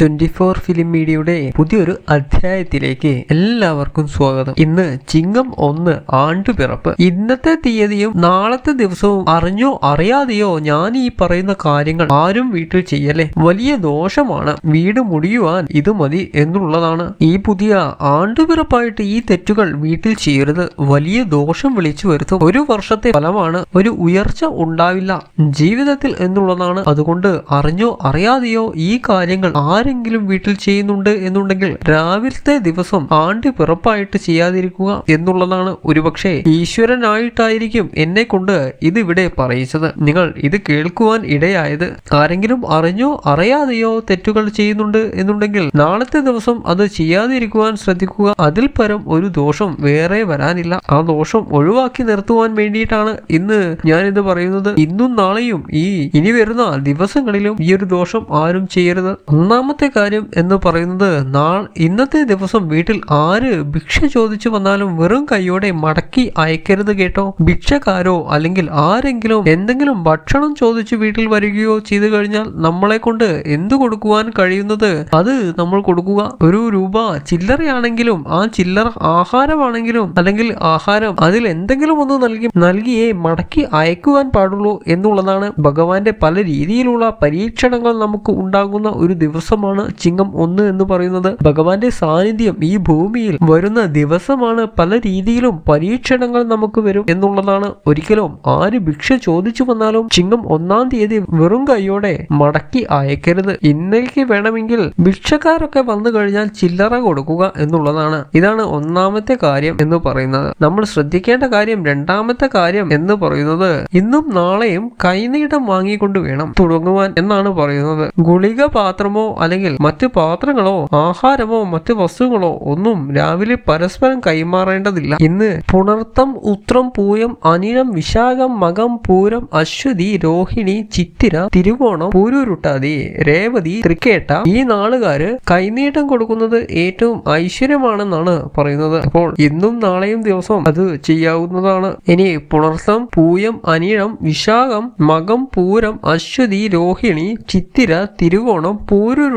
Twenty four film മീഡിയയുടെ പുതിയൊരു അധ്യായത്തിലേക്ക് എല്ലാവർക്കും സ്വാഗതം. ഇന്ന് ചിങ്ങം ഒന്ന് ആണ്ടുപിറപ്പ്. ഇന്നത്തെ തീയതിയും നാളത്തെ ദിവസവും അറിഞ്ഞോ അറിയാതെയോ ഞാൻ ഈ പറയുന്ന കാര്യങ്ങൾ ആരും വീട്ടിൽ ചെയ്യലേ വലിയ ദോഷമാണ്. വീട് മുടിയുവാൻ ഇത് മതി എന്നുള്ളതാണ്. ഈ പുതിയ ആണ്ടുപിറപ്പായിട്ട് ഈ തെറ്റുകൾ വീട്ടിൽ ചെയ്യരുത്. വലിയ ദോഷം വിളിച്ചു വരുത്തും. ഒരു വർഷത്തെ ഫലമാണ്. ഒരു ഉയർച്ച ഉണ്ടാവില്ല. ജീവിതത്തിൽ എന്നുള്ളതാണ്. അതുകൊണ്ട് അറിഞ്ഞോ അറിയാതെയോ ഈ കാര്യങ്ങൾ ആരെങ്കിലും വീട്ടിൽ ചെയ്യുന്നുണ്ട് എന്നുണ്ടെങ്കിൽ രാവിലത്തെ ദിവസം ആണ്ടി പിറപ്പായിട്ട് ചെയ്യാതിരിക്കുക എന്നുള്ളതാണ് ഒരുപക്ഷെ ഈശ്വരനായിട്ടായിരിക്കും എന്നെ കൊണ്ട് ഇതിവിടെ പറയിച്ചത്. നിങ്ങൾ ഇത് കേൾക്കുവാൻ ഇടയായത് ആരെങ്കിലും അറിഞ്ഞോ അറിയാതെയോ തെറ്റുകൾ ചെയ്യുന്നുണ്ട് എന്നുണ്ടെങ്കിൽ നാളത്തെ ദിവസം അത് ചെയ്യാതിരിക്കുവാൻ ശ്രദ്ധിക്കുക. അതിൽ പരം ഒരു ദോഷം വേറെ വരാനില്ല. ആ ദോഷം ഒഴിവാക്കി നിർത്തുവാൻ വേണ്ടിയിട്ടാണ് ഇന്ന് ഞാൻ ഇത് പറയുന്നത്. ഇന്നും നാളെയും ഈ ഇനി വരുന്ന ദിവസങ്ങളിലും ഈ ഒരു ദോഷം ആരും ചെയ്യരുത്. ഒന്നാമത്തെ കാര്യം എന്ന് പറയുന്നത് നാൾ ഇന്നത്തെ ദിവസം വീട്ടിൽ ആര് ഭിക്ഷ ചോദിച്ചു വന്നാലും വെറും കൈയോടെ മടക്കി അയക്കരുത് കേട്ടോ. ഭിക്ഷക്കാരോ അല്ലെങ്കിൽ ആരെങ്കിലും എന്തെങ്കിലും ഭക്ഷണം ചോദിച്ചു വീട്ടിൽ വരികയോ ചെയ്തു കഴിഞ്ഞാൽ നമ്മളെ കൊണ്ട് എന്ത് കൊടുക്കുവാൻ കഴിയുന്നത്? അത് നമ്മൾ കൊടുക്കുക ഒരു രൂപ ചില്ലറയാണെങ്കിലും ആ ചില്ലറ ആഹാരമാണെങ്കിലും അല്ലെങ്കിൽ ആഹാരം അതിൽ എന്തെങ്കിലും ഒന്ന് നൽകി നൽകിയേ മടക്കി അയക്കുവാൻ പാടുള്ളൂ എന്നുള്ളതാണ് ഭഗവാന്റെ പല രീതിയിലുള്ള പരീക്ഷണങ്ങൾ നമുക്ക് ഉണ്ടാകുന്ന ഒരു ദിവസമാണ്. ചിങ്ങം ഒന്ന് എന്ന് പറയുന്നത് ഭഗവാന്റെ സാന്നിധ്യം ഈ ഭൂമിയിൽ വരുന്ന ദിവസമാണ്. പല രീതിയിലും പരീക്ഷണങ്ങൾ നമുക്ക് വരും എന്നുള്ളതാണ്. ഒരിക്കലും ആര് ഭിക്ഷ ചോദിച്ചു വന്നാലും ചിങ്ങം ഒന്നാം തീയതി വെറും കൈയോടെ മടക്കി അയക്കരുത്. ഇന്നേക്ക് വേണമെങ്കിൽ ഭിക്ഷക്കാരൊക്കെ വന്നു കഴിഞ്ഞാൽ ചില്ലറ കൊടുക്കുക എന്നുള്ളതാണ്. ഇതാണ് ഒന്നാമത്തെ കാര്യം എന്ന് പറയുന്നത്. നമ്മൾ ശ്രദ്ധിക്കേണ്ട കാര്യം രണ്ടാമത്തെ കാര്യം എന്ന് പറയുന്നത് ഇന്നും നാളെയും കൈനീട്ടം വാങ്ങിക്കൊണ്ട് വേണം തുടങ്ങുവാൻ എന്നാണ് പറയുന്നത്. ഗുളിക പാത്രമോ അല്ലെങ്കിൽ മറ്റു പാത്രങ്ങളോ ആഹാരമോ മറ്റ് വസ്തുക്കളോ ഒന്നും രാവിലെ പരസ്പരം കൈമാറേണ്ടതില്ല. ഇന്ന് പുണർത്തം ഉത്രം പൂയം അനിഴം വിശാഖം മകം പൂരം അശ്വതി രോഹിണി ചിത്തിര തിരുവോണം പൂരൂരുട്ടാതി രേവതി തൃക്കേട്ട ഈ നാളുകാര് കൈനീട്ടം കൊടുക്കുന്നത് ഏറ്റവും ഐശ്വര്യമാണെന്നാണ് പറയുന്നത്. അപ്പോൾ ഇന്നും നാളെയും ദിവസം അത് ചെയ്യാവുന്നതാണ്. ഇനി പുണർത്തം പൂയം അനിഴം വിശാഖം മകം പൂരം അശ്വതി രോഹിണി ചിത്തിര തിരുവോണം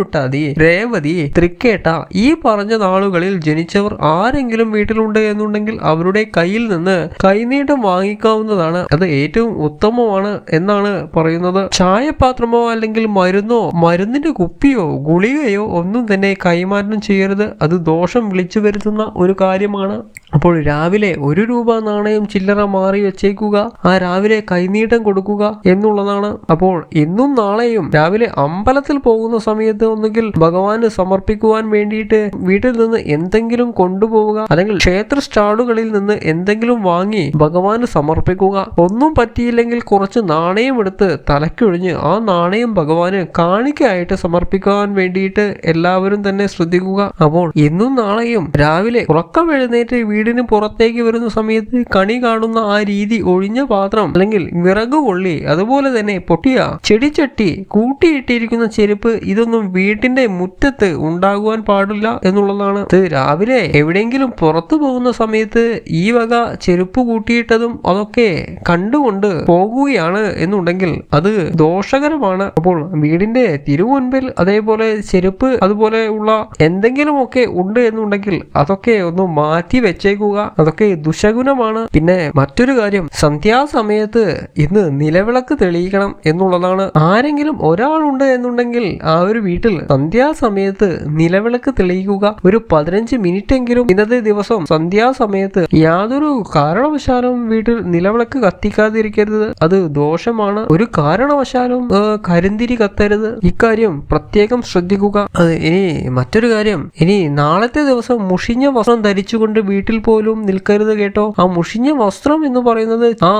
പൂരുരുട്ടാതി രേവതി തൃക്കേട്ട ഈ പറഞ്ഞ നാളുകളിൽ ജനിച്ചവർ ആരെങ്കിലും വീട്ടിലുണ്ട് എന്നുണ്ടെങ്കിൽ അവരുടെ കയ്യിൽ നിന്ന് കൈനീട്ടം വാങ്ങിക്കാവുന്നതാണ്. അത് ഏറ്റവും ഉത്തമമാണ് എന്നാണ് പറയുന്നത്. ചായപാത്രമോ അല്ലെങ്കിൽ മരുന്നോ മരുന്നിന്റെ കുപ്പിയോ ഗുളികയോ ഒന്നും തന്നെ കൈമാറ്റം ചെയ്യരുത്. അത് ദോഷം വിളിച്ചു വരുത്തുന്ന ഒരു കാര്യമാണ്. അപ്പോൾ രാവിലെ ഒരു രൂപ നാണയം ചില്ലറ മാറി വെച്ചേക്കുക ആ രാവിലെ കൈനീട്ടം കൊടുക്കുക എന്നുള്ളതാണ്. അപ്പോൾ ഇന്നും നാളെയും രാവിലെ അമ്പലത്തിൽ പോകുന്ന സമയത്ത് ഒന്നുകിൽ ഭഗവാന് സമർപ്പിക്കുവാൻ വേണ്ടിയിട്ട് വീട്ടിൽ നിന്ന് എന്തെങ്കിലും കൊണ്ടുപോവുക അല്ലെങ്കിൽ ക്ഷേത്ര സ്റ്റാളുകളിൽ നിന്ന് എന്തെങ്കിലും വാങ്ങി ഭഗവാന് സമർപ്പിക്കുക. ഒന്നും പറ്റിയില്ലെങ്കിൽ കുറച്ച് നാണയം എടുത്ത് തലക്കൊഴിഞ്ഞ് ആ നാണയം ഭഗവാന് കാണിക്കയായിട്ട് സമർപ്പിക്കാൻ വേണ്ടിയിട്ട് എല്ലാവരും തന്നെ ശ്രദ്ധിക്കുക. അപ്പോൾ ഇന്നും നാളെയും രാവിലെ ഉറക്കം എഴുന്നേറ്റ് വീടിന് പുറത്തേക്ക് വരുന്ന സമയത്ത് കണി കാണുന്ന ആ രീതി ഒഴിഞ്ഞ പാത്രം അല്ലെങ്കിൽ വിറക് കൊള്ളി അതുപോലെ തന്നെ പൊട്ടിയ ചെടിച്ചട്ടി കൂട്ടിയിട്ടിരിക്കുന്ന ചെരുപ്പ് ഇതൊന്നും വീട്ടിന്റെ മുറ്റത്ത് ഉണ്ടാകുവാൻ പാടില്ല എന്നുള്ളതാണ്. രാവിലെ എവിടെയെങ്കിലും പുറത്തു പോകുന്ന സമയത്ത് ഈ വക ചെരുപ്പ് കൂട്ടിയിട്ടതും അതൊക്കെ കണ്ടുകൊണ്ട് പോകുകയാണ് എന്നുണ്ടെങ്കിൽ അത് ദോഷകരമാണ്. അപ്പോൾ വീടിന്റെ തിരുമുൻപിൽ അതേപോലെ ചെരുപ്പ് അതുപോലെ ഉള്ള എന്തെങ്കിലുമൊക്കെ ഉണ്ട് എന്നുണ്ടെങ്കിൽ അതൊക്കെ ഒന്ന് മാറ്റി വെച്ചേക്കുക അതൊക്കെ ദുശകുനമാണ്. പിന്നെ മറ്റൊരു കാര്യം സന്ധ്യാസമയത്ത് ഇന്ന് നിലവിളക്ക് തെളിയിക്കണം എന്നുള്ളതാണ്. ആരെങ്കിലും ഒരാളുണ്ട് എന്നുണ്ടെങ്കിൽ ആ ഒരു വീട്ടിൽ സന്ധ്യാസമയത്ത് നിലവിളക്ക് തെളിയിക്കുക. ഒരു പതിനഞ്ച് മിനിറ്റ് എങ്കിലും ഇന്നത്തെ ദിവസം സന്ധ്യാസമയത്ത് യാതൊരു കാരണവശാലും വീട്ടിൽ നിലവിളക്ക് കത്തിക്കാതിരിക്കരുത്. അത് ദോഷമാണ്. ഒരു കാരണവശാലും കരിന്തിരി കത്തരുത്. ഇക്കാര്യം പ്രത്യേകം ശ്രദ്ധിക്കുക. ഇനി മറ്റൊരു കാര്യം ഇനി നാളത്തെ ദിവസം മുഷിഞ്ഞ വസ്ത്രം ധരിച്ചുകൊണ്ട് വീട്ടിൽ പോലും നിൽക്കരുത് കേട്ടോ. ആ മുഷിഞ്ഞ വസ്ത്രം എന്ന് പറയുന്നത് ആ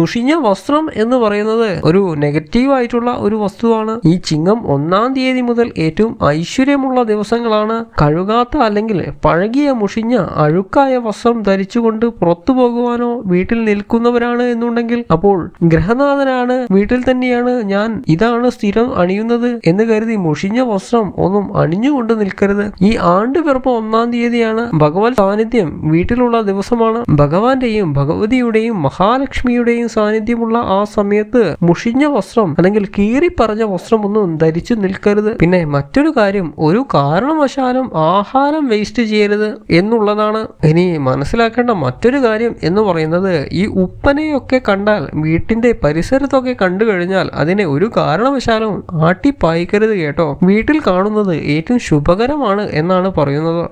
മുഷിഞ്ഞ വസ്ത്രം എന്ന് പറയുന്നത് ഒരു നെഗറ്റീവ് ആയിട്ടുള്ള ഒരു വസ്തുവാണ്. ഈ ചിങ്ങം ഒന്നാം തീയതി മുതൽ ഏറ്റവും ഐശ്വര്യമുള്ള ദിവസങ്ങളാണ്. കഴുകാത്ത അല്ലെങ്കിൽ പഴകിയ മുഷിഞ്ഞ അഴുക്കായ വസ്ത്രം ധരിച്ചുകൊണ്ട് പുറത്തു പോകുവാനോ വീട്ടിൽ നിൽക്കുന്നവരാണ് എന്നുണ്ടെങ്കിൽ അപ്പോൾ ഗ്രഹനാഥനാണ് വീട്ടിൽ തന്നെയാണ് ഞാൻ ഇതാണ് സ്ഥിരം അണിയുന്നത് എന്ന് കരുതി മുഷിഞ്ഞ വസ്ത്രം ഒന്നും അണിഞ്ഞുകൊണ്ട് നിൽക്കരുത്. ഈ ആണ്ട് പിറപ്പ് ഒന്നാം തീയതിയാണ് ഭഗവത് സാന്നിധ്യം വീട്ടിലുള്ള ദിവസമാണ്. ഭഗവാന്റെയും ഭഗവതിയുടെയും മഹാലക്ഷ്മിയുടെയും സാന്നിധ്യമുള്ള ആ സമയത്ത് മുഷിഞ്ഞ വസ്ത്രം അല്ലെങ്കിൽ കീറി പറഞ്ഞ വസ്ത്രം ഒന്നും ധരിച്ചു നിൽക്കരുത്. പിന്നെ മറ്റൊരു കാര്യം ഒരു കാരണവശാലും ആഹാരം വേസ്റ്റ് ചെയ്യരുത് എന്നുള്ളതാണ്. ഇനി മനസ്സിലാക്കേണ്ട മറ്റൊരു കാര്യം എന്ന് പറയുന്നത് ഈ ഉപ്പനെയൊക്കെ കണ്ടാൽ വീട്ടിന്റെ പരിസരത്തൊക്കെ കണ്ടു കഴിഞ്ഞാൽ അതിനെ ഒരു കാരണവശാലും ആട്ടിപ്പായിക്കരുത് കേട്ടോ. വീട്ടിൽ കാണുന്നത് ഏറ്റവും ശുഭകരമാണ് എന്നാണ് പറയുന്നത്.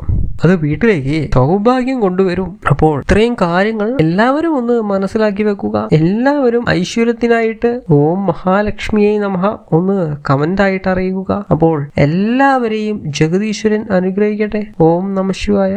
അത് വീട്ടിലേക്ക് സൗഭാഗ്യം കൊണ്ടുവരും. അപ്പോൾ ഇത്രയും കാര്യങ്ങൾ എല്ലാവരും ഒന്ന് മനസ്സിലാക്കി വെക്കുക. എല്ലാവരും ഐശ്വര്യത്തിനായിട്ട് ഓം മഹാലക്ഷ്മിയെ നമഃ ഒന്ന് കമന്റ് ആയിട്ട് അറിയിക്കുക അപ്പോൾ എല്ലാവരെയും ജഗദീശ്വരൻ അനുഗ്രഹിക്കട്ടെ. ഓം നമ ശിവായ.